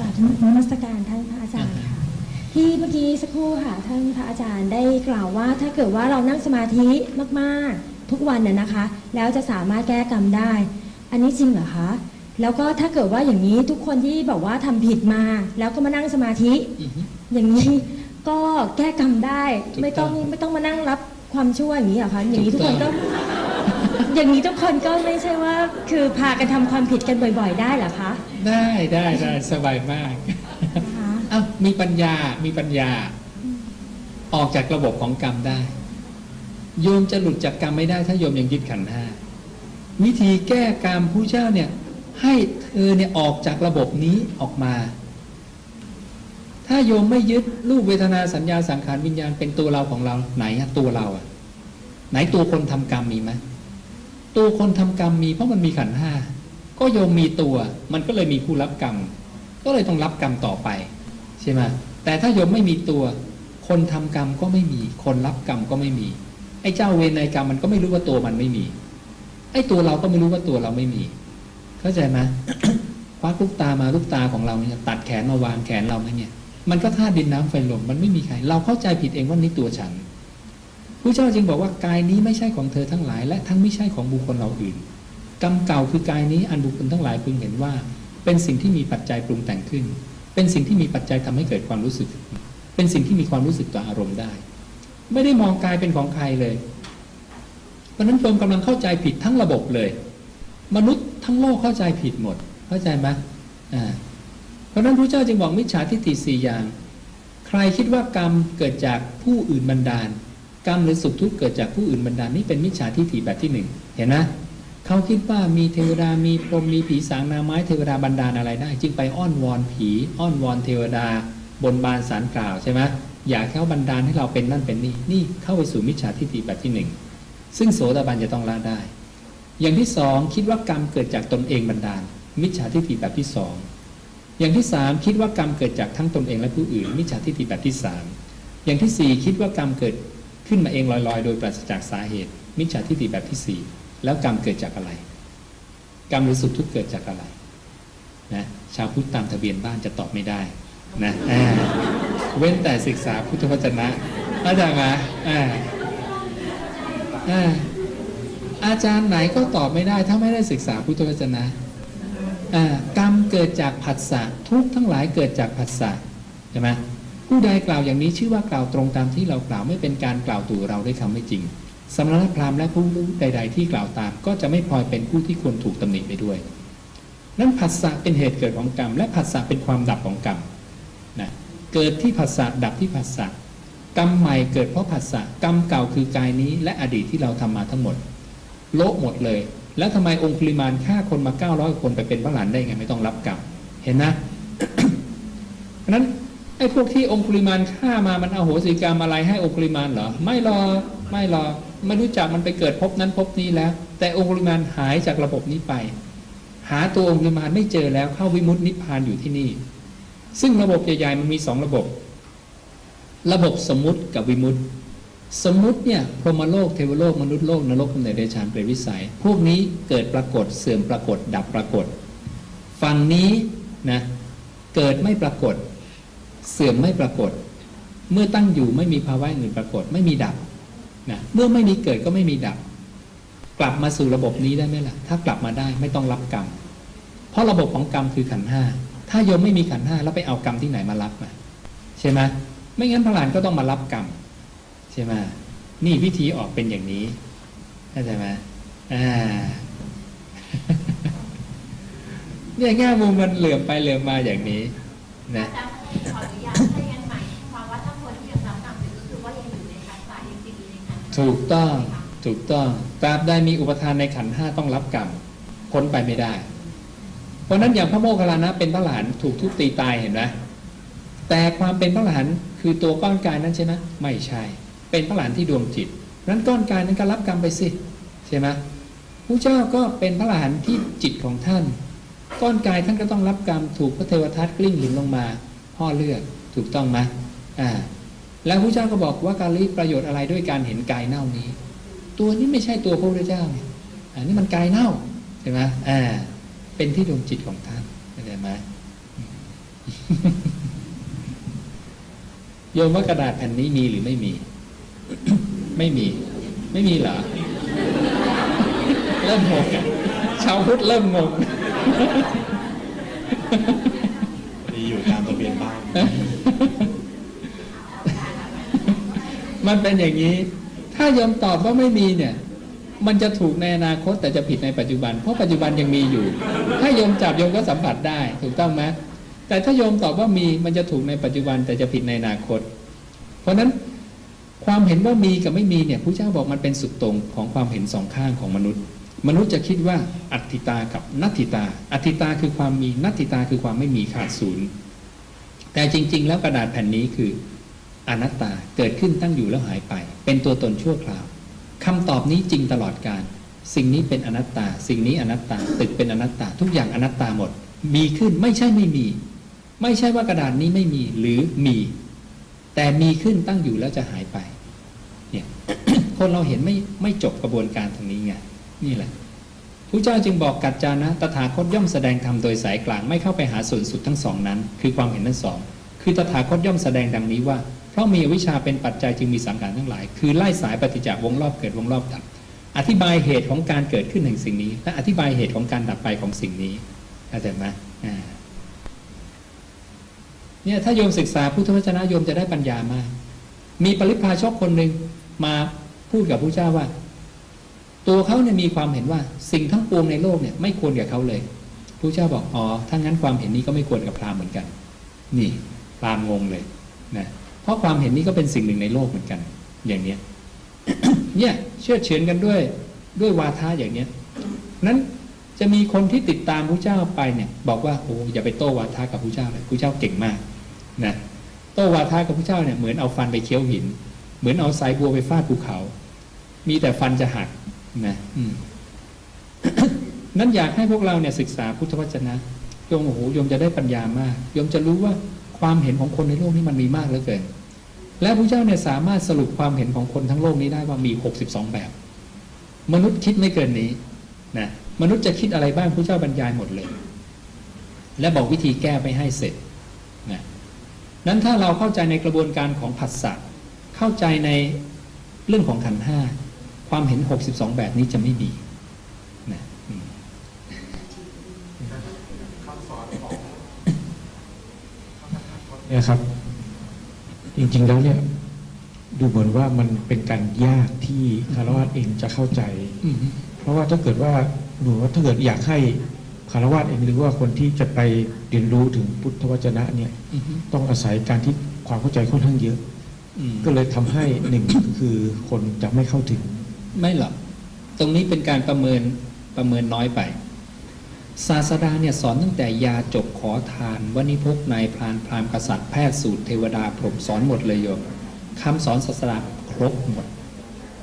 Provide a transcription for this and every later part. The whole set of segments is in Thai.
สาธุนมัสการท่านพระอาจารย์ค่ะ ที่เมื่อกี้สักครู่ค่ะท่านพระอาจารย์ได้กล่าวว่า ถ้าเกิดว่าเรานั่งสมาธิมากๆ ทุกวันน่ะนะคะ แล้วจะสามารถแก้กรรมได้ อันนี้จริงเหรอคะแล้วก็ถ้าเกิดว่าอย่างนี้ทุกคนที่บอกว่าทำผิดมา แล้วก็มานั่งสมาธิ อย่างนี้ก็แก้กรรมได้ ไม่ต้องไม่ต้องมานั่งรับความชั่วอย่างนี้เหรอคะอย่างนี้ทุกคนก็ อย่างนี้ทุกคนก็ไม่ใช่ว่า คือพากันทำความผิดกันบ่อยๆ ได้เหรอคะได้ได้ได้สบายมากนะคะอ้าวมีปัญญา มีปัญญา ออกจากระบบของกรรมได้ โยมจะหลุดจากกรรมไม่ได้ถ้าโยมยังยึดขันธ์ห้าวิธีแก้กรรมผู้เจ้าเนี่ย ให้เธอเนี่ยออกจากระบบนี้ออกมา ถ้าโยมไม่ยึดรูปเวทนาสัญญาสังขารวิญญาณเป็นตัวเราของเราไหนอะตัวเราอะไหนตัวคนทำกรรมมีไหม ตัวคนทำกรรมมีเพราะมันมีขันธ์ห้าก็โยมมีตัว มันก็เลยมีผู้รับกรรม ก็เลยต้องรับกรรมต่อไปใช่ไหมแต่ถ้าโยมไม่มีตัว คนทำกรรมก็ไม่มี คนรับกรรมก็ไม่มี ไอ้เจ้าเวรในกรรมมันก็ไม่รู้ว่าตัวมันไม่มี ไอ้ตัวเราก็ไม่รู้ว่าตัวเราไม่มี เข้าใจไหมควักลูกตามาลูกตาของเราเนี่ยตัดแขนมาวางแขนเราเนี่ย มันก็ธาตุดินน้ำไฟลมมันไม่มีใคร เราเข้าใจผิดเองว่านี่ตัวฉัน ผู้เจ้าจึงบอกว่ากายนี้ไม่ใช่ของเธอทั้งหลาย และทั้งไม่ใช่ของบุคคลเราอื่น กรรมเก่าคือกายนี้อันบุคคลทั้งหลายพึงเห็นว่า เป็นสิ่งที่มีปัจจัยปรุงแต่งขึ้น เป็นสิ่งที่มีปัจจัยทำให้เกิดความรู้สึก เป็นสิ่งที่มีความรู้สึกต่ออารมณ์ได้ ไม่ได้มองกายเป็นของใครเลยเพราะนั้นโยมกำลังเข้าใจผิดทั้งระบบเลย มนุษย์ทั้งโลกเข้าใจผิดหมด เข้าใจไหมอ่าเพราะนั้นพระเจ้าจึงบอกมิจฉาทิฏฐิสี่อย่าง ใครคิดว่ากรรมเกิดจากผู้อื่นบันดาล กรรมหรือสุขทุกข์เกิดจากผู้อื่นบันดาลนี่เป็นมิจฉาทิฏฐิแบบที่หนึ่งเห็นไหมเขาคิดว่ามีเทวดามีพรหมมีผีสางนาไม้เทวดาบันดาลอะไรได้ จึงไปอ้อนวอนผี อ้อนวอนเทวดา บนบานสารกล่าวใช่ไหมอยากให้เขาบันดาลให้เราเป็นนั่นเป็นนี่นี่เข้าไปสู่มิจฉาทิฏฐิแบบที่หนึ่งซึ่งโสดาบันจะต้องละได้ อย่างที่สองคิดว่ากรรมเกิดจากตนเองบันดาล มิจฉาทิฏฐิแบบที่สองอย่างที่สามคิดว่ากรรมเกิดจากทั้งตนเองและผู้อื่น มิจฉาทิฏฐิแบบที่สามอย่างที่สี่คิดว่ากรรมเกิด ขึ้นมาเองลอยๆ โดยปราศจากสาเหตุ มิจฉาทิฏฐิแบบที่สี่แล้วกรรมเกิดจากอะไร กรรมหรือสุขทุกข์เกิดจากอะไรนะชาวพุทธตามทะเบียนบ้านจะตอบไม่ได้นะเว้นแต่ศึกษาพุทธวจนะเข้าใจไหมอ่าอ่าอาจารย์ไหนก็ตอบไม่ได้ ถ้าไม่ได้ศึกษาพุทธวจนะอ่ากรรมเกิดจากผัสสะทุกทั้งหลายเกิดจากผัสสะใช่ไหม ผู้ใดกล่าวอย่างนี้ชื่อว่ากล่าวตรงตามที่เรากล่าวไม่เป็นการกล่าวตู่เราด้วยคำไม่จริงสมณพราหมณ์และผู้รู้ใด ๆ ที่กล่าวตาม ก็จะไม่พลอยเป็นผู้ที่ควรถูกตำหนิไปด้วย นั้นผัสสะเป็นเหตุเกิดของกรรม และผัสสะเป็นความดับของกรรมนะเกิดที่ผัสสะดับที่ผัสสะกรรมใหม่เกิดเพราะผัสสะกรรมเก่าคือกายนี้และอดีตที่เราทำมาทั้งหมด โละหมดเลย แล้วทำไมองคุลิมานฆ่าคนมา900คนไปเป็นพระหลานได้ไงไม่ต้องรับกรรมเห็นนะเพราะนั้น ไอ้พวกที่องคุลิมานฆ่ามามันเอาโหสิกรรมอะไรให้องคุลิมานเหรอ ไม่รอไม่รอไม่รู้จักมันไปเกิดภพนั้นภพนี้แล้ว แต่องคุลิมานหายจากระบบนี้ไป หาตัวองคุลิมานไม่เจอแล้วเข้าวิมุตตินิพพานอยู่ที่นี่ ซึ่งระบบใหญ่ๆมันมีสองระบบ ระบบสมมุติกับวิมุตติสมมุติเนี่ยพรหมโลกเทวโลกมนุษย์โลกนรกกำเนิดเดชานเปรตวิสัย พวกนี้เกิดปรากฏเสื่อมปรากฏ ดับปรากฏ ฝั่งนี้นะเกิดไม่ปรากฏ เสื่อมไม่ปรากฏ เมื่อตั้งอยู่ไม่มีภาวะอื่นปรากฏ ไม่มีดับนะเมื่อไม่มีเกิดก็ไม่มีดับ กลับมาสู่ระบบนี้ได้ไหมล่ะ ถ้ากลับมาได้ไม่ต้องรับกรรม เพราะระบบของกรรมคือขันห้าถ้าโยมไม่มีขันห้าแล้วไปเอากรรมที่ไหนมารับมาใช่ไหมไม่งั้นพระหลานก็ต้องมารับกรรมใช่ไหมนี่วิธีออกเป็นอย่างนี้เข้าใจไหมอ่าเนี่ยแง่มุมมันเหลื่อมไปเหลื่อมมาอย่างนี้ นะ ถูกต้องถูกต้องตราบใดมีอุปทานในขันห้าต้องรับกรรมพ้นไปไม่ได้ เพราะนั้นอย่างพระโมคคัลลานะเป็นพระหลานถูกทุบตีตายเห็นไหมแต่ความเป็นพระหลานคือตัวก้อนกายนั้นใช่ไหมไม่ใช่ เป็นพระหลานที่ดวงจิตนั้นก้อนกายนั้นก็รับกรรมไปสิใช่ไหมพระเจ้าก็เป็นพระหลานที่จิตของท่าน ก้อนกายท่านก็ต้องรับกรรมถูกพระเทวทัตกลิ้งหินลงมา พ่อเลือดถูกต้องไหมอ่าแล้วพระเจ้าก็บอกว่าการรีประโยชน์อะไรด้วยการเห็นกายเน่านี้ ตัวนี้ไม่ใช่ตัวพระพุทธเจ้าไงอันนี้มันกายเน่าใช่ไหมอ่า เป็นที่ดวงจิตของท่านเข้าใจไหมโยมว่ากระดาษแผ่นนี้มีหรือไม่มี ไม่มี ไม่มีเหรอ เริ่มงงชาวพุทธเริ่มงง อยู่ตามทะเบียนบ้านมันเป็นอย่างนี้ ถ้าโยมตอบว่าไม่มีเนี่ย มันจะถูกในอนาคตแต่จะผิดในปัจจุบัน เพราะปัจจุบันยังมีอยู่ ถ้ายมจับยมก็สัมผัสได้ ถูกต้องไหมแต่ถ้ายมตอบว่ามีมันจะถูกในปัจจุบันแต่จะผิดในอนาคต เพราะฉะนั้นความเห็นว่ามีกับไม่มีเนี่ยผู้เจ้าบอกมันเป็นสุดตรงของความเห็นสองข้างของมนุษย์ มนุษย์จะคิดว่าอัตติตากับนัตติตา อัตติตาคือความมีนัตติตาคือความไม่มีขาดศูนย์ แต่จริง ๆ แล้วกระดาษแผ่นนี้คืออนัตตาเกิดขึ้นตั้งอยู่แล้วหายไป เป็นตัวตนชั่วคราวคำตอบนี้จริงตลอดการ สิ่งนี้เป็นอนัตตา สิ่งนี้อนัตตาตึกเป็นอนัตตา ทุกอย่างอนัตตาหมด มีขึ้นไม่ใช่ไม่มี ไม่ใช่ว่ากระดาษนี้ไม่มีหรือมี แต่มีขึ้นตั้งอยู่แล้วจะหายไป เนี่ยคนเราเห็นไม่ไม่จบกระบวนการตรงนี้ไงนี่แหละ พระเจ้าจึงบอกกัจจานะ ตถาคตย่อมแสดงธรรมโดยสายกลางไม่เข้าไปหาส่วนสุดทั้งสองนั้น คือความเห็นทั้งสอง คือตถาคตย่อมแสดงดังนี้ว่า เพราะมีอวิชชาเป็นปัจจัยจึงมีสังขารทั้งหลาย คือไล่สายปฏิจจวงรอบเกิดวงรอบดับ อธิบายเหตุของการเกิดขึ้นแห่งสิ่งนี้ และอธิบายเหตุของการดับไปของสิ่งนี้เข้าใจไหมเนี่ยถ้าโยมศึกษาพุทธวจนะโยมจะได้ปัญญามาก มีปริพาชกคนหนึ่งมาพูดกับพระเจ้าว่า ตัวเขาเนี่ยมีความเห็นว่าสิ่งทั้งปวงในโลกเนี่ยไม่ควรกับเขาเลยพระเจ้าบอกอ๋อถ้างั้นความเห็นนี้ก็ไม่ควรกับพราหมณ์เหมือนกัน นี่พราหมณ์งงเลยนะเพราะความเห็นนี้ก็เป็นสิ่งหนึ่งในโลกเหมือนกัน อย่างเนี้ยเนี่ยเชื่อเฉือนกันด้วยด้วยวาทะอย่างเนี้ยนั้นจะมีคนที่ติดตามพระเจ้าไปเนี่ย บอกว่าโอ้อย่าไปโต้วาทะกับพระเจ้าเลยพระเจ้าเก่งมากนะโต้วาทะกับพระเจ้าเนี่ยเหมือนเอาฟันไปเคี้ยวหิน เหมือนเอาสายบัวไปฟาดภูเขา มีแต่ฟันจะหัก นะนั้นอยากให้พวกเราเนี่ยศึกษาพุทธวจนะโยมโอ้โหโยมจะได้ปัญญามากโยมจะรู้ว่าความเห็นของคนในโลกนี้มันมีมากเหลือเกิน และพระเจ้าเนี่ยสามารถสรุปความเห็นของคนทั้งโลกนี้ได้ว่ามี 62 แบบ มนุษย์คิดไม่เกินนี้นะมนุษย์จะคิดอะไรบ้างพระเจ้าบรรยายหมดเลย และบอกวิธีแก้ไปให้เสร็จนะนั้นถ้าเราเข้าใจในกระบวนการของผัสสะเข้าใจในเรื่องของขันห้า ความเห็น 62 แบบนี้จะไม่มีนะอืมเนี่ยครับ จริงๆแล้วเนี่ยดูเหมือนว่ามันเป็นการยากที่คารวะเองจะเข้าใจอืมเพราะว่าถ้าเกิดว่าหนูว่าถ้าเกิดอยากให้คารวะเองหรือว่าคนที่จะไปเรียนรู้ถึงพุทธวจนะเนี่ยอืมต้องอาศัยการที่ความเข้าใจค่อนข้างเยอะอืมก็เลยทำให้หนึ่งคือคนจะไม่เข้าถึง ไม่หรอกตรงนี้เป็นการประเมินประเมินน้อยไป ศาสดาเนี่ยสอนตั้งแต่ยาจบขอทานวณิพกนายพรานพรามกษัตริย์แพทย์สูตรเทวดาพรหมสอนหมดเลยโยมคำสอนศาสดาครบหมด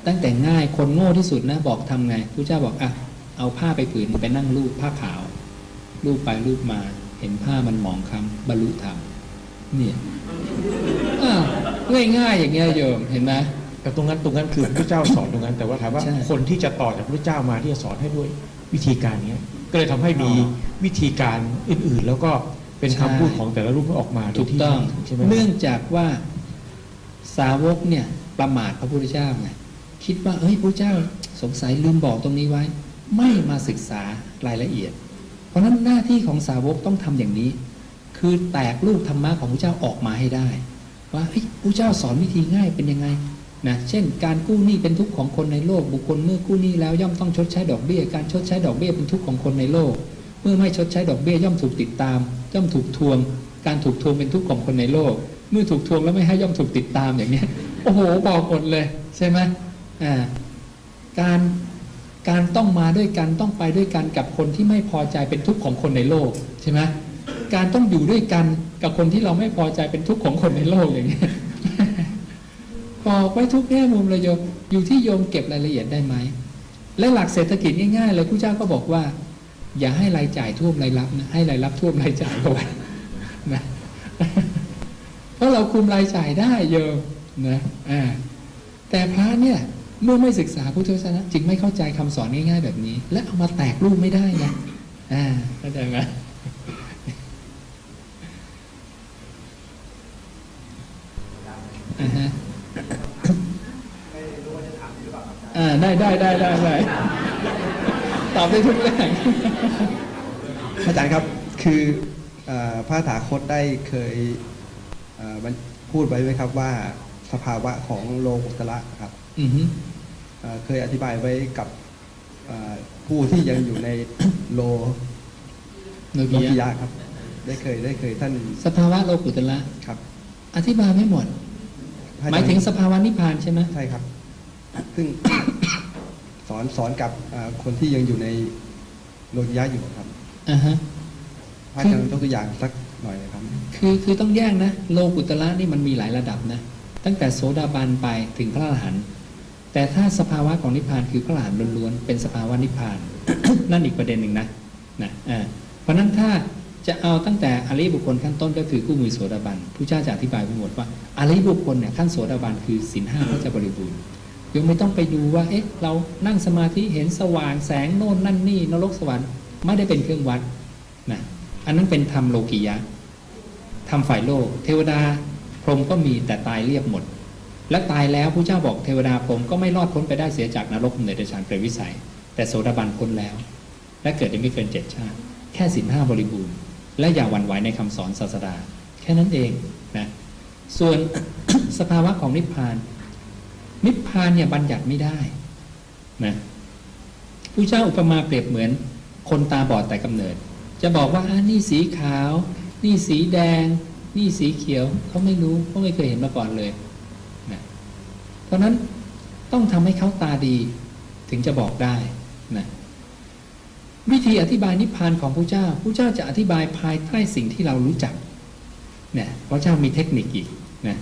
ตั้งแต่ง่ายคนโง่ที่สุดนะบอกทำไงพระเจ้าบอกอะเอาผ้าไปผืนไปนั่งรูปผ้าขาว รูปไปรูปมาเห็นผ้ามันหมองคล้ำบรรลุธรรมเนี่ยอ้าวง่ายๆอย่างเงี้ยโยมเห็นไหม แต่ตรงนั้นตรงนั้นคือพระเจ้าสอนตรงนั้น แต่ว่าถามว่าใช่คนที่จะต่อจากพระเจ้ามาที่จะสอนให้ด้วยวิธีการเนี้ยก็เลยทำให้มีวิธีการอื่น ๆ แล้วก็เป็นคำพูดของแต่ละรูปออกมาโดถูยกที่ต้องใช่ไหมเนื่องจากว่าสาวกเนี่ยประมาทพระพุทธเจ้าไงคิดว่าเฮ้ยพระเจ้าสงสัยลืมบอกตรงนี้ไว้ ไม่มาศึกษารายละเอียด เพราะฉะนั้นหน้าที่ของสาวกต้องทำอย่างนี้ คือแตกลูกธรรมะของพระเจ้าออกมาให้ได้ ว่าเฮ้ยพระเจ้าสอนวิธีง่ายเป็นยังไง นะเช่น การกู้หนี้เป็นทุกข์ของคนในโลก บุคคลเมื่อกู้หนี้แล้วย่อมต้องชดใช้ดอกเบี้ย การชดใช้ดอกเบี้ยเป็นทุกข์ของคนในโลก เมื่อไม่ชดใช้ดอกเบี้ยย่อมถูกติดตาม ย่อมถูกทวง การถูกทวงเป็นทุกข์ของคนในโลก เมื่อถูกทวงแล้วไม่ให้ย่อมถูกติดตามอย่างนี้โอ้โหบอกหมดเลยใช่ไหมอ่าการการต้องมาด้วยกันต้องไปด้วยกันกับคนที่ไม่พอใจเป็นทุกข์ของคนในโลกใช่ไหมการต้องอยู่ด้วยกันกับคนที่เราไม่พอใจเป็นทุกข์ของคนในโลกอย่างเงี้ อกไว้ทุกแง่มุมเลยโยมอยู่ที่โยมเก็บรายละเอียดได้ไหมและหลักเศรษฐกิจง่ายๆเลยผู้เจ้าก็บอกว่า อย่าให้รายจ่ายท่วมรายรับนะให้รายรับท่วมรายจ่ายเอาไว้นะเพราะเราคุมรายจ่ายได้โยมนะอ่าแต่พระเนี่ยเมื่อไม่ศึกษาพุทธศาสนาจึงไม่เข้าใจคำสอนง่ายๆแบบนี้ และเอามาแตกรูปไม่ได้นะอ่าเข้าใจไหม ได้ได้ได้ได้ได้ตอบได้ทุกเรื่องอาจารย์ครับคือเอ่อพระถาคตได้เคยเอ่อมันพูดไว้ไหมครับว่าสภาวะของโลกุตระครับอือฮึเอ่อเคยอธิบายไว้กับเอ่อผู้ที่ยังอยู่ในโลโนโลกิกิยะยะครับ ได้เคยได้เคยท่าน สภาวะโลกุตละครับ อธิบายไม่หมดพระอจหรมายถึงสภาวะนิพพานใช่ไหมใช่ครับ ซึ่งสอนสอนกับเอ่อคนที่ยังอยู่ในโลกิยะอยู่ครับอ่าฮะพระอาจารย์ยกตัวอย่างสักหน่อยนะครับ คือคือต้องแยกนะ โลกุตละนี่มันมีหลายระดับนะ ตั้งแต่โสดาบันไปถึงพระอรหันต์แต่ถ้าสภาวะของนิพพานคือพระอรหันต์ล้วนๆเป็นสภาวะนิพพาน นั่นอีกประเด็นหนึ่งนะนะอ่าเพราะฉะนั้นถ้าจะเอาตั้งแต่อริยบุคคลขั้นต้นก็คือคู่มือโสดาบันผู้เจ้าจะอธิบายไปหมดว่าอริยบุคคลเนี่ยขั้นโสดาบันคือศีลห้าก็จะบริบูรณ์ ยังไม่ต้องไปดูว่า เอ๊ะ เรานั่งสมาธิเห็นสว่างแสงโน่นนั่นนี่นรกสวรรค์ไม่ได้เป็นเครื่องวัดนะอันนั้นเป็นธรรมโลกิยะทำฝ่ายโลก เทวดาพรหมก็มีแต่ตายเรียบหมด และตายแล้วผู้เจ้าบอกเทวดาพรหมก็ไม่รอดพ้นไปได้เสียจากนรกเหนือเดชานเปรตวิสัย แต่โสดาบันพ้นแล้ว และเกิดได้ไม่เกินเจ็ดชาติ แค่สินห้าบริบูรณ์ และอย่าหวั่นไหวในคำสอนศาสดา แค่นั้นเองนะส่วนสภาวะของนิพพาน นิพพานเนี่ยบัญญัติไม่ได้นะผู้เจ้าอุปมาเปรียบเหมือนคนตาบอดแต่กำเนิด จะบอกว่านี่สีขาว นี่สีแดง นี่สีเขียวเขาไม่รู้เขาไม่เคยเห็นมาก่อนเลยนะเพราะนั้นต้องทำให้เขาตาดีถึงจะบอกได้นะวิธีอธิบายนิพพานของพระเจ้าพระเจ้าจะอธิบายภายใต้สิ่งที่เรารู้จักเนี่ยพระเจ้ามีเทคนิคอีกนะ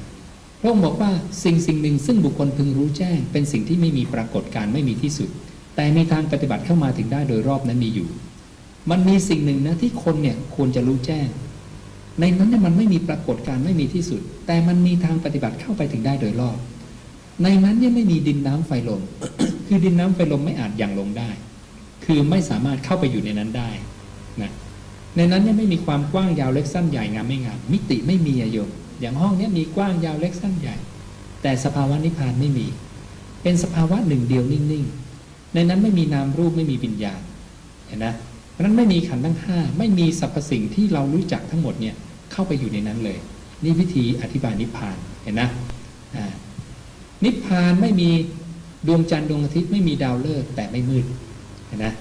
ระองค์บอกว่าสิ่งสิ่งหนึ่งซึ่งบุคคลพึงรู้แจ้ง เป็นสิ่งที่ไม่มีปรากฏการไม่มีที่สุด แต่มีทางปฏิบัติเข้ามาถึงได้โดยรอบนั้นมีอยู่ มันมีสิ่งหนึ่งนะที่คนเนี่ยควรจะรู้แจ้ง ในนั้นเนี่ยมันไม่มีปรากฏการไม่มีที่สุด แต่มันมีทางปฏิบัติเข้าไปถึงได้โดยรอบ ในนั้นเนี่ยไม่มีดินน้ำไฟลม คือดินน้ำไฟลมไม่อาจยังลงได้ คือไม่สามารถเข้าไปอยู่ในนั้นได้นะในนั้นเนี่ยไม่มีความกว้างยาวเล็กสั้นใหญ่งามไม่งามมิติไม่มีอะโยม อย่างห้องนี้มีกว้างยาวเล็กสั้นใหญ่ แต่สภาวะนิพพานไม่มี เป็นสภาวะหนึ่งเดียวนิ่งๆ ในนั้นไม่มีนามรูปไม่มีวิญญาณเห็นนะเพราะนั้นไม่มีขันธ์ทั้งห้าไม่มีสรรพสิ่งที่เรารู้จักทั้งหมดเนี่ยเข้าไปอยู่ในนั้นเลย นี่วิธีอธิบายนิพพานเห็นนะอ่านิพพานไม่มีดวงจันทร์ดวงอาทิตย์ไม่มีดาวฤกษ์แต่ไม่มืดเห็นนะ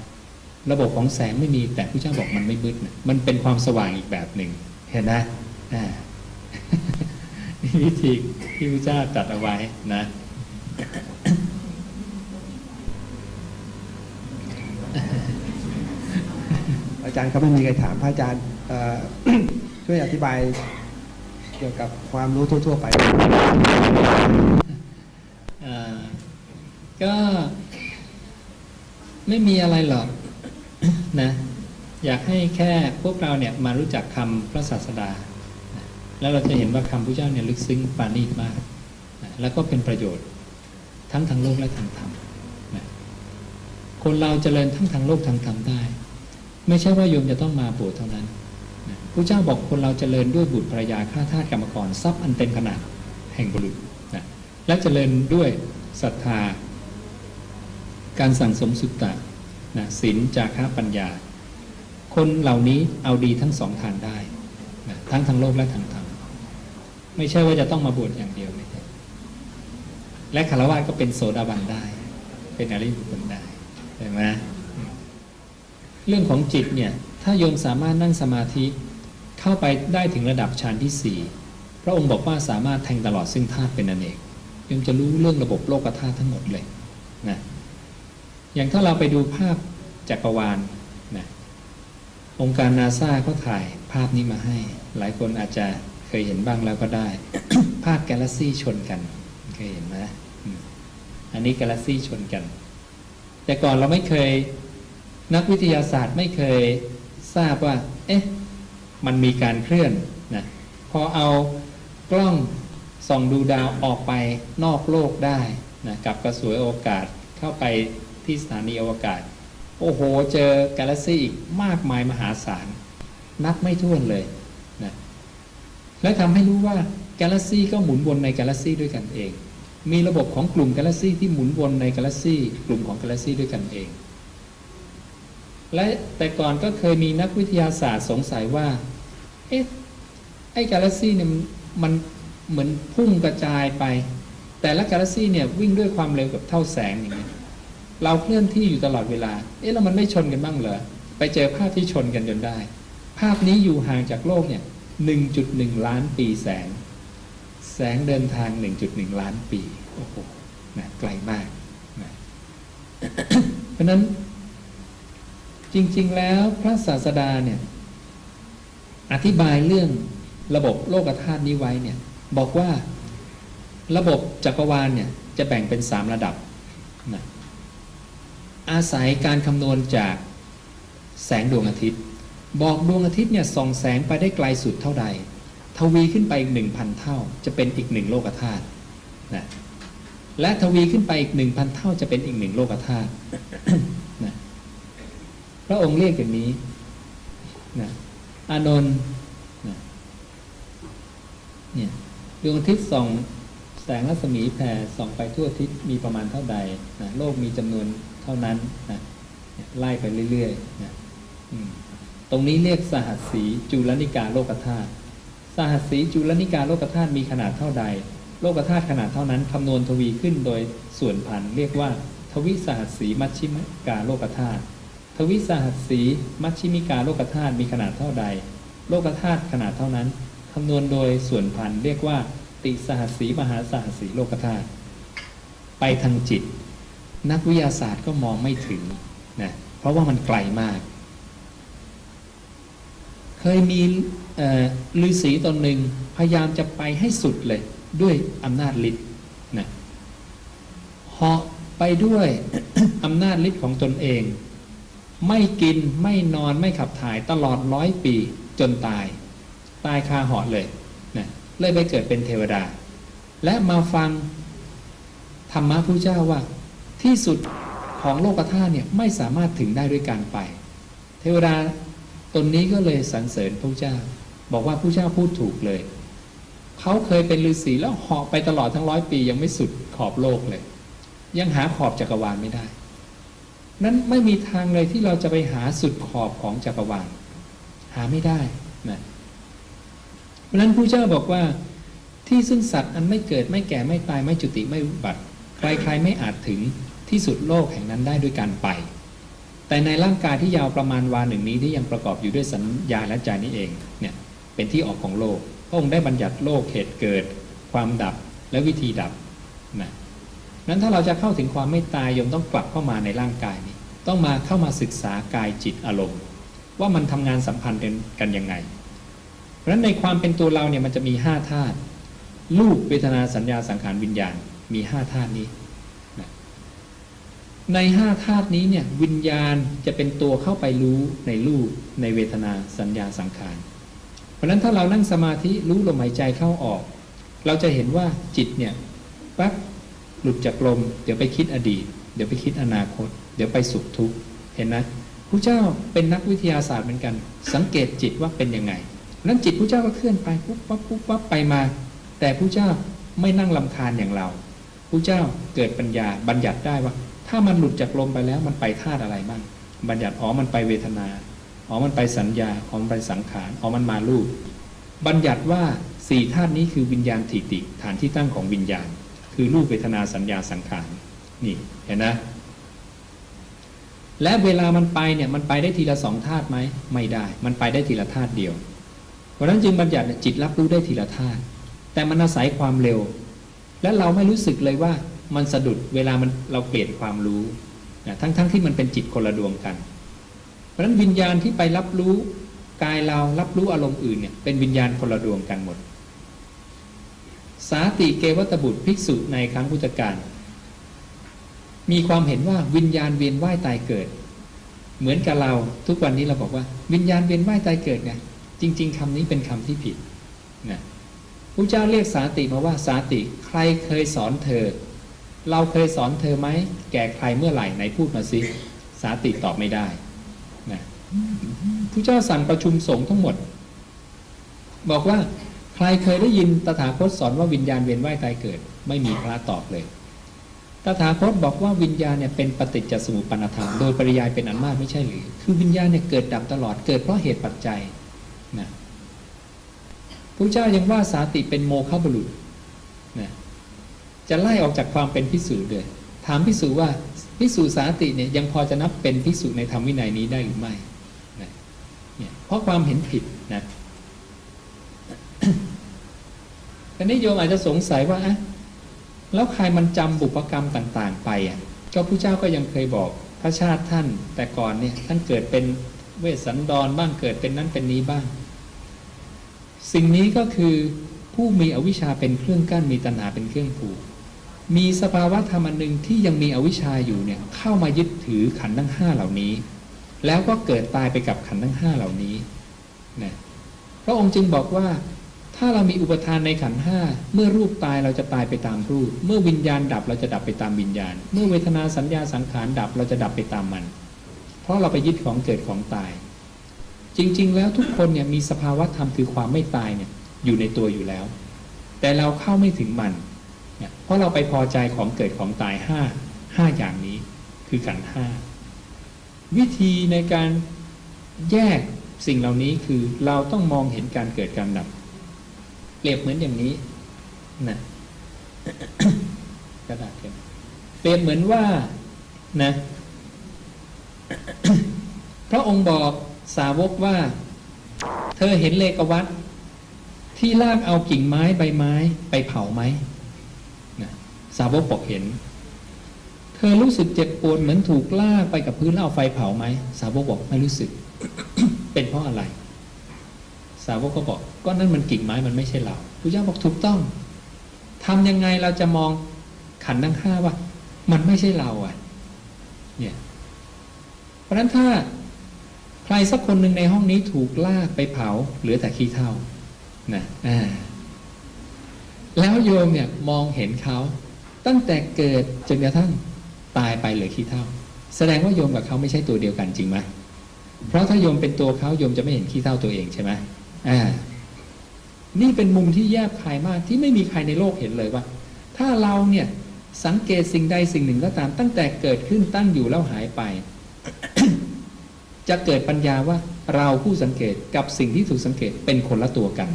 ระบบของแสงไม่มีแต่ผู้เจ้าบอกมันไม่มืดนะมันเป็นความสว่างอีกแบบหนึ่งเห็นนะอ่า วิธีที่พระเจ้าตรัดเอาไว้นะอาจารย์ครับไม่มีใครถามพระอาจารย์เอ่อช่วยอธิบายเกี่ยวกับความรู้ทั่ว ๆ ไปเอ่อก็ไม่มีอะไรหรอกนะ อยากให้แค่พวกเราเนี่ยมารู้จักคำพระศาสดานะ แล้วเราจะเห็นว่าคำพระเจ้าเนี่ยลึกซึ้งปาณีตมากนะแล้วก็เป็นประโยชน์ ทั้งทางโลกและทางธรรมนะคนเราเจริญทั้งทางโลกทางธรรมได้ ไม่ใช่ว่าโยมจะต้องมาบวชเท่านั้นนะพระเจ้าบอกคนเราเจริญด้วยบุตรภรยาข้าทาสกรรมกรทรัพย์อันเต็มขนาดแห่งบุรุษนะและเจริญด้วยศรัทธา การสั่งสมสุตตะนะศีลจาคะปัญญา คนเหล่านี้เอาดีทั้งสองทางได้นะทั้งทางโลกและทางธรรม ไม่ใช่ว่าจะต้องมาบวชอย่างเดียวไม่ใช่และคารวะก็เป็นโสดาบันได้ เป็นอริยบุคคลได้เห็นไหมเรื่องของจิตเนี่ย ถ้าโยมสามารถนั่งสมาธิเข้าไปได้ถึงระดับฌานที่สี่พระองค์บอกว่าสามารถแทงตลอดซึ่งธาตุเป็นอนเนกโยมจะรู้เรื่องระบบโลกธาตุทั้งหมดเลยนะอย่างถ้าเราไปดูภาพจักรวาลนะองค์การนาซาเขาถ่ายภาพนี้มาให้ หลายคนอาจจะ เคยเห็นบ้างแล้วก็ได้ ภาพกาแล็กซี่ชนกัน เคยเห็นไหมอืมอันนี้กาแล็กซี่ชนกัน แต่ก่อนเราไม่เคยนักวิทยาศาสตร์ไม่เคยทราบว่า เอ๊ะ มันมีการเคลื่อนนะพอเอากล้องส่องดูดาวออกไปนอกโลกได้นะกับกระสวยโอกาสเข้าไปที่สถานีอวกาศ โอ้โห เจอกาแล็กซี่อีกมากมายมหาศาล นับไม่ถ้วนเลยนะ และทำให้รู้ว่ากาแล็กซี่ก็หมุนวนในกาแล็กซี่ด้วยกันเอง มีระบบของกลุ่มกาแล็กซี่ที่หมุนวนในกาแล็กซี่กลุ่มของกาแล็กซี่ด้วยกันเอง และแต่ก่อนก็เคยมีนักวิทยาศาสตร์สงสัยว่า เอ๊ะ ไอ้กาแล็กซี่เนี่ยมันมันเหมือนพุ่งกระจายไป แต่ละกาแล็กซี่เนี่ยวิ่งด้วยความเร็วกับเท่าแสงอย่างเงี้ยเราเคลื่อนที่อยู่ตลอดเวลา เอ๊ะแล้วมันไม่ชนกันบ้างเหรอ ไปเจอภาพที่ชนกันจนได้ ภาพนี้อยู่ห่างจากโลกเนี่ย 1.1 ล้านปีแสง แสงเดินทาง 1.1 ล้านปี โอ้โหนะไกลมากนะเพราะนั้น จริง ๆ แล้วพระศาสดาเนี่ย อธิบายเรื่องระบบโลกธาตุนี้ไว้เนี่ย บอกว่าระบบจักรวาลเนี่ย จะแบ่งเป็นสามระดับนะอาศัยการคำนวณจากแสงดวงอาทิตย์ บอกดวงอาทิตย์เนี่ยส่องแสงไปได้ไกลสุดเท่าใด ทวีขึ้นไปอีกหนึ่งพันเท่า จะเป็นอีกหนึ่งโลกธาตุนะและทวีขึ้นไปอีกหนึ่งพันเท่าจะเป็นอีกหนึ่งโลกธาตุนะพระองค์เรียกอย่างนี้นะอานนท์นะเนี่ยดวงอาทิตย์ส่องแสงรัศมีแผ่ส่องไปทั่วทิศมีประมาณเท่าใดนะโลกมีจำนวนเท่านั้นนะไล่ไปเรื่อยๆนะอืม ตรงนี้เรียกสหัสสีจุลนิกาโลกธาตุสหัสสีจุลนิกาโลกธาตุมีขนาดเท่าใด โลกธาตุขนาดเท่านั้นคำนวณทวีขึ้นโดยส่วนพันเรียกว่า ทวิสหัสสีมัชชิมกาโลกธาตุทวิสหัสสีมัชชิมิกาโลกธาตุมีขนาดเท่าใด โลกธาตุขนาดเท่านั้นคำนวณโดยส่วนพันเรียกว่า ติสหัสสีมหาสหัสสีโลกธาตุไปทางจิต นักวิทยาศาสตร์ก็มองไม่ถึงนะเพราะว่ามันไกลมาก เคยมีฤาษีตนหนึ่งพยายามจะไปให้สุดเลยด้วยอำนาจฤทธิ์นะเหาะไปด้วยอำนาจฤทธิ์ของตนเอง ไม่กินไม่นอนไม่ขับถ่ายตลอดร้อยปีจนตาย ตายคาเหาะเลยนะเลยไปเกิดเป็นเทวดา และมาฟังธรรมะพระเจ้าว่า ที่สุดของโลกธาตุเนี่ยไม่สามารถถึงได้ด้วยการไป เทวดา ตนนี้ก็เลยสรรเสริญพระเจ้า บอกว่าพระเจ้าพูดถูกเลย เขาเคยเป็นฤาษีแล้วเหาะไปตลอดทั้งร้อยปี ยังไม่สุดขอบโลกเลย ยังหาขอบจักรวาลไม่ได้ นั้นไม่มีทางเลยที่เราจะไปหาสุดขอบของจักรวาล หาไม่ได้นะเพราะนั้นพระเจ้าบอกว่าที่ซึ่งสัตว์อันไม่เกิดไม่แก่ไม่ตายไม่จุติไม่บัติใครๆไม่อาจถึงที่สุดโลกแห่งนั้นได้ด้วยการไป แต่ในร่างกายที่ยาวประมาณวาหนึ่งนี้ที่ยังประกอบอยู่ด้วยสัญญาและใจนี้เองเนี่ยเป็นที่ออกของโลกพระองค์ได้บัญญัติโลกเหตุเกิด ความดับและวิธีดับนะนั้นถ้าเราจะเข้าถึงความไม่ตายยมต้องกลับเข้ามาในร่างกายนี้ ต้องมาเข้ามาศึกษากายจิตอารมณ์ ว่ามันทำงานสัมพันธ์กันยังไงเพราะฉะนั้นในความเป็นตัวเราเนี่ยมันจะมีห้าธาตุรูปเวทนาสัญญาสังขารวิญญาณมีห้าธาตุนี้ ในห้าธาตุนี้เนี่ยวิญญาณจะเป็นตัวเข้าไปรู้ในรูปในเวทนาสัญญาสังขาร เพราะนั้นถ้าเรานั่งสมาธิรู้ลมหายใจเข้าออก เราจะเห็นว่าจิตเนี่ยปั๊บหลุดจากลม เดี๋ยวไปคิดอดีต เดี๋ยวไปคิดอนาคต เดี๋ยวไปสุขทุกข์เห็นไหมพระเจ้าเป็นนักวิทยาศาสตร์เหมือนกัน สังเกตจิตว่าเป็นยังไงนั้นจิตพระเจ้าก็เคลื่อนไปปุ๊บปั๊บปุ๊บปั๊บไปมา แต่พระเจ้าไม่นั่งลำคาญอย่างเราพระเจ้าเกิดปัญญาบัญญัติได้ว่า ถ้ามันหลุดจากลมไปแล้วมันไปธาตุอะไรบ้าง บัญญัติอ๋อมันไปเวทนา อ๋อมันไปสัญญา อ๋อมันไปสังขาร อ๋อมันมารูป บัญญัติว่าสี่ธาตุนี้คือวิญญาณถิติ ฐานที่ตั้งของวิญญาณ คือรูปเวทนาสัญญาสังขาร นี่เห็นนะ และเวลามันไปเนี่ยมันไปได้ทีละสองธาตุไหม ไม่ได้ มันไปได้ทีละธาตุเดียว เพราะนั้นจึงบัญญัติจิตรับรู้ได้ทีละธาตุ แต่มันอาศัยความเร็ว และเราไม่รู้สึกเลยว่า มันสะดุดเวลามันเราเปลี่ยนความรู้นะทั้งๆทที่มันเป็นจิตคนละดวงกัน เพราะฉะนั้นวิญญาณที่ไปรับรู้กายเรารับรู้อารมณ์อื่นเนี่ยเป็นวิญญาณคนละดวงกันหมด สาติเกวัตบุตรภิกษุในครั้งพุทธกาลมีความเห็นว่าวิญญาณเวียนว่ายตายเกิด เหมือนกับเราทุกวันนี้เราบอกว่า วิญญาณเวียนว่ายตายเกิดไงจริง ๆคำนี้เป็นคำที่ผิดนะพระเจ้าเรียกสาติมาว่าสาติใครเคยสอนเธอ เราเคยสอนเธอไหม แก่ใครเมื่อไหร่ไหนพูดมาสิสาติตอบไม่ได้นะพระเจ้าสั่งประชุมสงฆ์ทั้งหมด บอกว่าใครเคยได้ยินตถาคตสอนว่าวิญญาณเวียนว่ายตายเกิด ไม่มีพระตอบเลย ตถาคตบอกว่าวิญญาณเนี่ยเป็นปฏิจจสมุปปนธรรมโดยปริยายเป็นอันมากไม่ใช่หรือ คือวิญญาณเนี่ยเกิดดับตลอดเกิดเพราะเหตุปัจจัยนะพระเจ้ายังว่าสาติเป็นโมฆะบุรุษ จะไล่ออกจากความเป็นพิสูจน์เลย ถามพิสูจว่าพิสูจสาติเนี่ยยังพอจะนับเป็นพิสูจในธรรมวินัยนี้ได้หรือไม่นะเนี่ยเพราะความเห็นผิดนะแต่นี้โยมอาจจะสงสัยว่าอะแล้วใครมันจำบุพกรรมต่าง ๆ ไปอะก็ผู้เจ้าก็ยังเคยบอกพระชาติท่านแต่ก่อนเนี่ยท่านเกิดเป็นเวสสันดรบ้างเกิดเป็นนั้นเป็นนี้บ้าง สิ่งนี้ก็คือผู้มีอวิชชาเป็นเครื่องกั้นมีตัณหาเป็นเครื่องผูก มีสภาวะธรรมอันหนึ่งที่ยังมีอวิชชาอยู่เนี่ยเข้ามายึดถือขันทั้งห้าเหล่านี้ แล้วก็เกิดตายไปกับขันทั้งห้าเหล่านี้นะพระองค์จึงบอกว่าถ้าเรามีอุปทานในขันห้าเมื่อรูปตายเราจะตายไปตามรูป เมื่อวิญญาณดับเราจะดับไปตามวิญญาณ เมื่อเวทนาสัญญาสังขารดับเราจะดับไปตามมัน เพราะเราไปยึดของเกิดของตาย จริง ๆ แล้วทุกคนเนี่ยมีสภาวะธรรมคือความไม่ตายเนี่ยอยู่ในตัวอยู่แล้ว แต่เราเข้าไม่ถึงมัน เพราะเราไปพอใจของเกิดของตายห้าห้าอย่างนี้ คือขันห้าวิธีในการแยกสิ่งเหล่านี้คือเราต้องมองเห็นการเกิดการดับ เปรียบเหมือนอย่างนี้นะกระดาษเขียนเปรียบเหมือนว่านะพระองค์บอกสาวกว่า เธอเห็นเลกวัตที่ลากเอากิ่งไม้ใบไม้ไปเผาไหม สาวกบอกเห็น เธอรู้สึกเจ็บปวดเหมือนถูกลากไปกับพื้นแล้วเอาไฟเผาไหม สาวกบอกไม่รู้สึก เป็นเพราะอะไร สาวกก็บอกก็นั่นมันกิ่งไม้มันไม่ใช่เราพระเจ้าบอกถูกต้องทำยังไงเราจะมองขันทั้งห้าว่า มันไม่ใช่เราอะ เนี่ย เพราะฉะนั้นถ้าใครสักคนหนึ่งในห้องนี้ถูกลากไปเผาเหลือแต่ขี้เท่านะอ่าแล้วโยมเนี่ยมองเห็นเขา ตั้งแต่เกิดจนกระทั่งตายไปเหลือขี้เท่า แสดงว่าโยมกับเขาไม่ใช่ตัวเดียวกันจริงไหมเพราะถ้าโยมเป็นตัวเขาโยมจะไม่เห็นขี้เท่าตัวเองใช่ไหมอ่านี่เป็นมุมที่แยบคายมากที่ไม่มีใครในโลกเห็นเลยว่า ถ้าเราเนี่ยสังเกตสิ่งใดสิ่งหนึ่งก็ตาม ตั้งแต่เกิดขึ้นตั้งอยู่แล้วหายไป จะเกิดปัญญาว่าเราผู้สังเกตกับสิ่งที่ถูกสังเกตเป็นคนละตัวกัน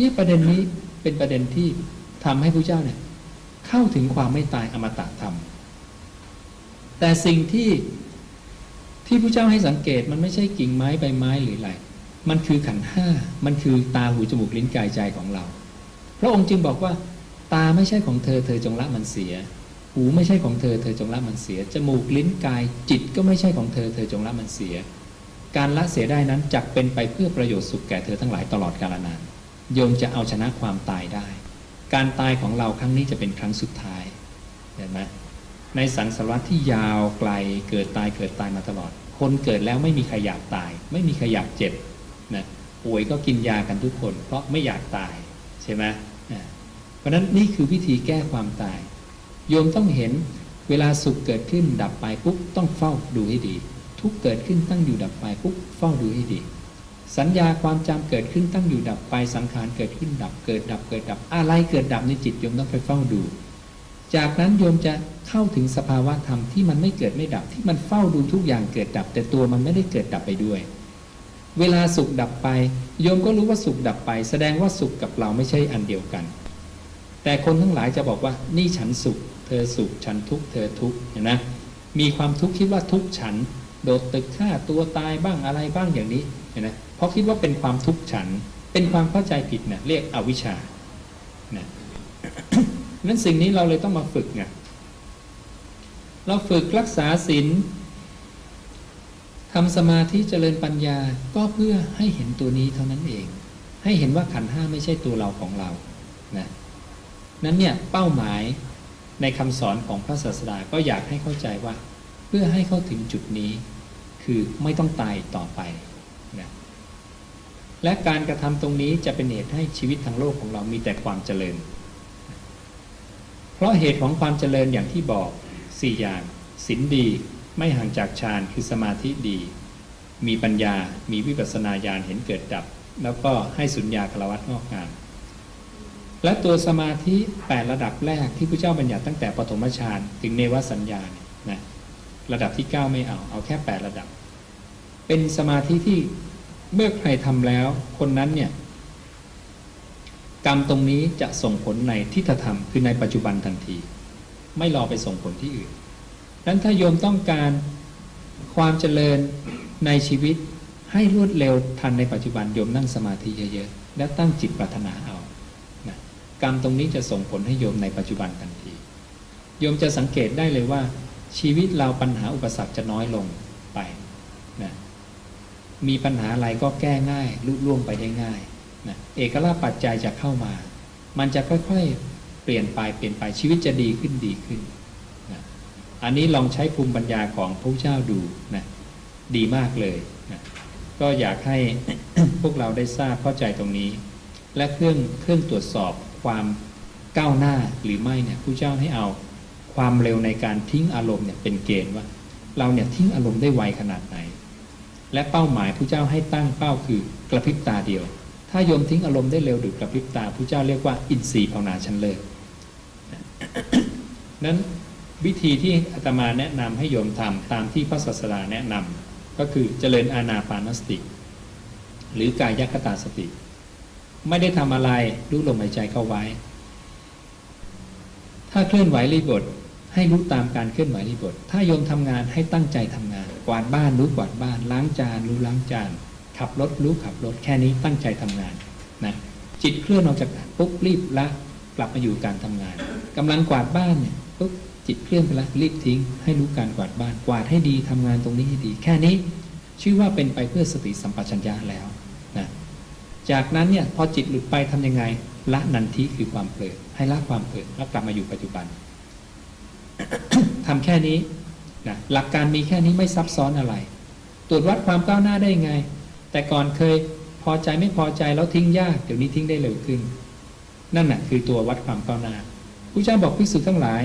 นี่ประเด็นนี้เป็นประเด็นที่ทำให้พระเจ้าเนี่ย เข้าถึงความไม่ตายอมตะธรรม แต่สิ่งที่ที่พระเจ้าให้สังเกตมันไม่ใช่กิ่งไม้ใบไม้หรืออะไรมันคือขันห้า มันคือตาหูจมูกลิ้นกายใจของเรา พระองค์จึงบอกว่า ตาไม่ใช่ของเธอเธอจงละมันเสีย หูไม่ใช่ของเธอเธอจงละมันเสีย จมูกลิ้นกาย จิตก็ไม่ใช่ของเธอเธอจงละมันเสีย การละเสียได้นั้นจักเป็นไปเพื่อประโยชน์สุขแก่เธอทั้งหลายตลอดกาลนาน โยมจะเอาชนะความตายได้ การตายของเราครั้งนี้จะเป็นครั้งสุดท้ายเห็นไหมในสังสารวัฏที่ยาวไกลเกิดตายเกิดตายมาตลอด คนเกิดแล้วไม่มีใครอยากตาย ไม่มีใครอยากเจ็บนะป่วยก็กินยากันทุกคน เพราะไม่อยากตายใช่ไหมเพราะนั้นนี่คือวิธีแก้ความตาย โยมต้องเห็นเวลาสุขเกิดขึ้นดับไปปุ๊บต้องเฝ้าดูให้ดี ทุกเกิดขึ้นตั้งอยู่ดับไปปุ๊บเฝ้าดูให้ดี สัญญาความจำเกิดขึ้นตั้งอยู่ดับไปสังขารเกิดขึ้นดับเกิดดับเกิดดับอะไรเกิดดับในจิตโยมต้องไปเฝ้าดู จากนั้นโยมจะเข้าถึงสภาวะธรรมที่มันไม่เกิดไม่ดับที่มันเฝ้าดูทุกอย่างเกิดดับ แต่ตัวมันไม่ได้เกิดดับไปด้วย เวลาสุขดับไป โยมก็รู้ว่าสุขดับไป แสดงว่าสุขกับเราไม่ใช่อันเดียวกัน แต่คนทั้งหลายจะบอกว่านี่ฉันสุข เธอสุขฉันทุกข์เธอทุกข์เห็นไหมมีความทุกข์คิดว่าทุกข์ฉัน โดดตึกฆ่าตัวตายบ้างอะไรบ้างอย่างนี้ ห็นไหมเพราะคิดว่าเป็นความทุกข์ฉัน เป็นความเข้าใจผิดนะเรียกอวิชชานะนั้นสิ่งนี้เราเลยต้องมาฝึกไงเราฝึกรักษาศีลทำสมาธิเจริญปัญญาก็เพื่อให้เห็นตัวนี้เท่านั้นเอง ให้เห็นว่าขันห้าไม่ใช่ตัวเราของเรานะนั้นเนี่ยเป้าหมายในคำสอนของพระศาสดาก็อยากให้เข้าใจว่า เพื่อให้เข้าถึงจุดนี้ คือไม่ต้องตายต่อไป และการกระทำตรงนี้จะเป็นเหตุให้ชีวิตทางโลกของเรามีแต่ความเจริญ เพราะเหตุของความเจริญอย่างที่บอกสี่อย่างศีลดีไม่ห่างจากฌานคือสมาธิดี มีปัญญา มีวิปัสสนาญาณเห็นเกิดดับ แล้วก็ให้สุญญาคารวัตงอกงามและตัวสมาธิแปดระดับแรกที่พระเจ้าบัญญัติตั้งแต่ปฐมฌานถึงเนวสัญญาเนี่ยนะระดับที่เก้าไม่เอา เอาแค่แปดระดับ เป็นสมาธิที่ เมื่อใครทำแล้วคนนั้นเนี่ยกรรมตรงนี้จะส่งผลในทิฏฐธรรมคือในปัจจุบันทันที ไม่รอไปส่งผลที่อื่นนั้นถ้าโยมต้องการความเจริญในชีวิตให้รวดเร็วทันในปัจจุบันโยมนั่งสมาธิเยอะๆแล้วตั้งจิตปรารถนาเอานะกรรมตรงนี้จะส่งผลให้โยมในปัจจุบันทันทีโยมจะสังเกตได้เลยว่า ชีวิตเราปัญหาอุปสรรคจะน้อยลงไป มีปัญหาอะไรก็แก้ง่ายลุล่วงไปได้ง่ายนะเอกราปัจจัยจะเข้ามา มันจะค่อยๆเปลี่ยนไปเปลี่ยนไปชีวิตจะดีขึ้นดีขึ้นนะอันนี้ลองใช้ภูมิปัญญาของพระเจ้าดูนะดีมากเลยนะก็อยากให้พวกเราได้ทราบเข้าใจตรงนี้ และเครื่องเครื่องตรวจสอบความก้าวหน้าหรือไม่เนี่ยผู้เจ้าให้เอาความเร็วในการทิ้งอารมณ์เนี่ยเป็นเกณฑ์ว่า เราเนี่ยทิ้งอารมณ์ได้ไวขนาดไหน และเป้าหมายผู้เจ้าให้ตั้งเป้าคือกระพริบตาเดียว ถ้าโยมทิ้งอารมณ์ได้เร็วดุจกระพริบตาผู้เจ้าเรียกว่าอินทรีย์ภาวนาชั้นเลิศนั้นวิธีที่อาตมาแนะนำให้โยมทำตามที่พระศาสดาแนะนำก็คือเจริญอานาปานสติ หรือกายคตาสติ ไม่ได้ทำอะไรรู้ลมหายใจเข้าไว้ ถ้าเคลื่อนไหวรีบทให้รู้ตามการเคลื่อนไหวรีบทถ้าโยมทำงานให้ตั้งใจทำงาน กวาดบ้านรู้กวาดบ้าน ล้างจานรู้ล้างจาน ขับรถรู้ขับรถแค่นี้ตั้งใจทำงานนะจิตเคลื่อนออกจากงานปุ๊บรีบละกลับมาอยู่การทำงานกำลังกวาดบ้านเนี่ยปุ๊บจิตเคลื่อนไปละรีบทิ้ง ให้รู้การกวาดบ้านกวาดให้ดีทำงานตรงนี้ให้ดี แค่นี้ชื่อว่าเป็นไปเพื่อสติสัมปชัญญะแล้วนะจากนั้นเนี่ยพอจิตหลุดไปทำยังไง ละนันทิคือความเพลิดให้ละความเพลิดแล้วกลับมาอยู่ปัจจุบันทำแค่นี้ นะหลักการมีแค่นี้ไม่ซับซ้อนอะไร ตรวจวัดความก้าวหน้าได้ยังไง แต่ก่อนเคยพอใจไม่พอใจแล้วทิ้งยากเดี๋ยวนี้ทิ้งได้เร็วขึ้น นั่นน่ะคือตัววัดความก้าวหน้าผู้เจ้าบอกภิกษุทั้งหลาย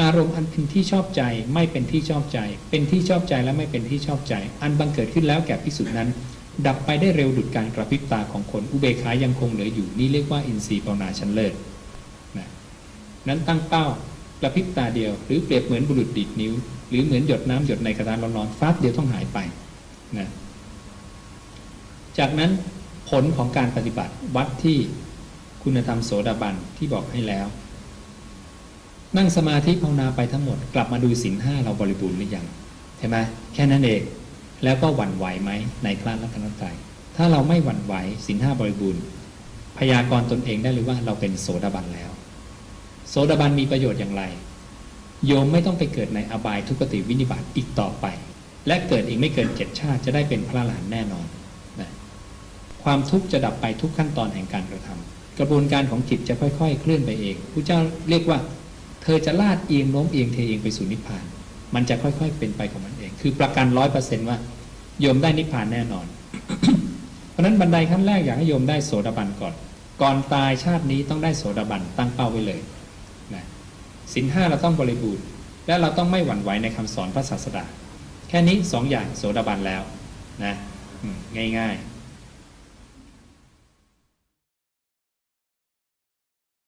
อารมณ์อันเป็นที่ชอบใจไม่เป็นที่ชอบใจ เป็นที่ชอบใจและไม่เป็นที่ชอบใจ อันบังเกิดขึ้นแล้วแก่ภิกษุนั้น ดับไปได้เร็วดุดการกระพริบตาของคนอุเบกขายังคงเหลืออยู่นี่เรียกว่าอินทรีย์ภาวนาชั้นเลิศนะนั้นตั้งเป้า กระพริบตาเดียว หรือเปรียบเหมือนบุรุษดีดนิ้ว หรือเหมือนหยดน้ำหยดในกระดานร้อนๆฟาเดียวต้องหายไปนะจากนั้นผลของการปฏิบัติวัดที่คุณธรรมโสดาบันที่บอกให้แล้ว นั่งสมาธิภาวนาไปทั้งหมด กลับมาดูสินห้าเราบริบูรณ์หรือยังใช่ไหมแค่นั้นเองแล้วก็หวั่นไหวไหมในคลาสรัตนตรัยถ้าเราไม่หวั่นไหวสินห้าบริบูรณ์พยากรณ์ตนเองได้เลยว่าเราเป็นโสดาบันแล้ว โสดาบันมีประโยชน์อย่างไร โยมไม่ต้องไปเกิดในอบายทุกติวินิบาตอีกต่อไป และเกิดอีกไม่เกินเจ็ดชาติจะได้เป็นพระอรหันแน่นอนนะความทุกข์จะดับไปทุกขั้นตอนแห่งการกระทำกระบวนการของจิตจะค่อย ๆ เคลื่อนไปเองพระเจ้าเรียกว่า เธอจะลาดเอียงโน้มเอียงเทเองไปสู่นิพพาน มันจะค่อยๆ เป็นไปของมันเอง คือประกันร้อยเปอร์เซนต์ว่า โยมได้นิพพานแน่นอน เพราะนั้นบันไดขั้นแรกอยากให้โยมได้โสดาบันก่อน ก่อนตายชาตินี้ต้องได้โสดาบันตั้งเป้าไว้เลย สินห้าเราต้องบริบูรณ์ และเราต้องไม่หวั่นไหวในคำสอนพระศาสดา แค่นี้สองอย่างโสดาบันแล้วนะง่ายๆ